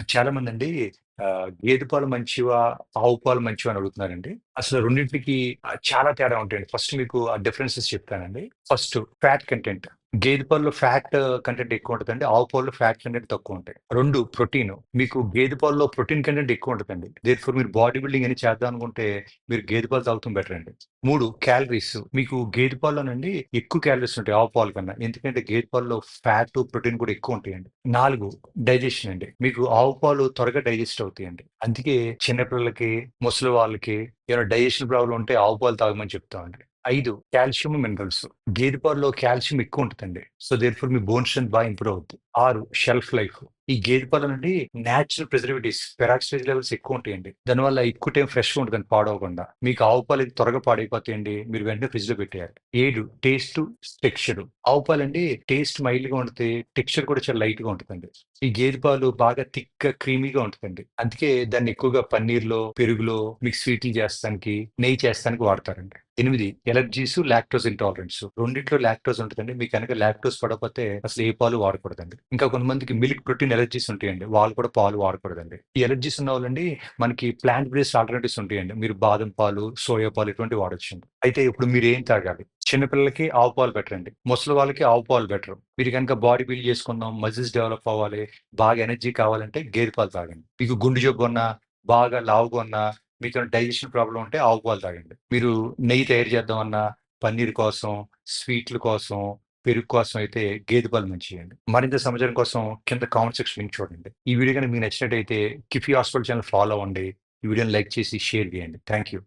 చాలా మంది అండి గేదె పాలు మంచివా? ఆవు పాలు మంచివా? అని అడుగుతున్నారండి. అసలు రెండింటికి చాలా తేడా ఉంటాయండి. ఫస్ట్ మీకు ఆ డిఫరెన్సెస్ చెప్తానండి. First fat content. గేదె పాలలో ఫ్యాట్ కంటెంట్ ఎక్కువ ఉంటుందండి ఆవు పాలు ఫ్యాట్ కంటెంట్ తక్కువ ఉంటాయి. రెండు ప్రోటీన్. మీకు గేదె పాలలో ప్రోటీన్ కంటెంట్ ఎక్కువ ఉంటదండి. దేర్‌ఫోర్ మీరు బాడీ బిల్డింగ్ అని చేద్దాం అనుకుంటే మీరు గేదె పాలు తాగుతాం బెటర్ అండి. మూడు క్యాలరీస్. మీకు గేదె పాల్లోనండి ఎక్కువ క్యాలరీస్ ఉంటాయి ఆవు పాలు కన్నా. ఎందుకంటే గేదె పాలలో ఫ్యాట్, ప్రోటీన్ కూడా ఎక్కువ ఉంటాయండి. నాలుగు డైజెషన్ అండి. మీకు ఆవు పాలు త్వరగా డైజెస్ట్ అవుతాయండి. అందుకే చిన్నపిల్లలకి ముసలి వాళ్ళకి ఏమైనా డైజెషన్ ప్రాబ్లమ్ ఉంటే ఆవు పాలు తాగమని చెప్తామండి. ఐదు కాల్షియం, మినరల్స్. గేదె పాలలో కాల్షియం ఎక్కువ ఉంటుందండి సో, దేర్‌ఫోర్ మీ బోన్ స్ట్రెంత్ బాగా ఇంప్రూవ్ అవుతుంది ఆరు షెల్ఫ్ లైఫ్. ఈ గేదె పాల నుండి న్యాచురల్ ప్రిజర్వేటివ్స్, పెరాక్సైజ్ లెవెల్స్ ఎక్కువ ఉంటాయండి. దానివల్ల ఎక్కువ టైం ఫ్రెష్ ఉంటుందండి పాడవకుండా. మీకు ఆవు పాలు త్వరగా పాడైపోతాయండి. మీరు వెంటనే ఫ్రిడ్జ్‌లో పెట్టేయాలి. ఏడు టేస్ట్, టెక్స్చర్. ఆవు పాలండి టేస్ట్ మైల్డ్‌గా ఉంటది. టెక్స్చర్ కూడా చాలా లైట్గా ఉంటుందండి ఈ గేదె పాలు బాగా థిక్‌గా, క్రీమీగా ఉంటుందండి అందుకే దాన్ని ఎక్కువగా పన్నీర్‌లో, పెరుగులో, మీకు స్వీట్లు చేస్తానికి, నెయ్యి చేస్తానికి వాడతారండి. ఎనిమిది ఎలర్జీస్, లాక్టోస్ ఇంటాలరెన్స్. రెండింటిలో లాక్టోస్ ఉంటుందండి మీకు కనుక లాక్టోస్ పడకపోతే అసలు ఏ పాలు వాడకూడదండి. ఇంకా కొంతమందికి మిల్క్ ప్రోటీన్ ఎలర్జీస్ ఉంటాయండి. వాళ్ళు కూడా పాలు వాడకూడదండి. ఈ ఎలర్జీస్ ఉన్నవాళ్ళండి మనకి ప్లాంట్ బేస్డ్ ఆల్టర్‌నేటివ్స్ ఉంటాయండి. మీరు బాదం పాలు, సోయా పాలు ఇటువంటి వాడొచ్చండి. అయితే ఇప్పుడు మీరు ఏం తాగాలి? చిన్నపిల్లలకి ఆవు పాలు బెటర్ అండి. ముసలి వాళ్ళకి ఆవు పాలు బెటర్. మీరు కనుక బాడీ బిల్డ్ చేసుకుందాం, మజిల్స్ డెవలప్ అవ్వాలి, బాగా ఎనర్జీ కావాలంటే గేదె పాలు తాగండి. మీకు గుండె జబ్బున్నా, బాగా లావుగా ఉన్నా, మీకు డైజెషన్ ప్రాబ్లం ఉంటే ఆవు పాలు తాగండి. మీరు నెయ్యి తయారు చేద్దామన్నా, పన్నీర్ కోసం, స్వీట్‌ల కోసం, పెరుగు కోసం అయితే గేదె పాలు మంచియండి. మరింత సమాచారం కోసం కింద కామెంట్ సెక్షన్ లింక్ చూడండి. ఈ వీడియో గనుక మీకు నచ్చినట్టయితే కిఫీ హాస్పిటల్ ఛానల్ ఫాలో అవ్వండి. ఈ వీడియోని లైక్ చేసి షేర్ చేయండి. Thank you.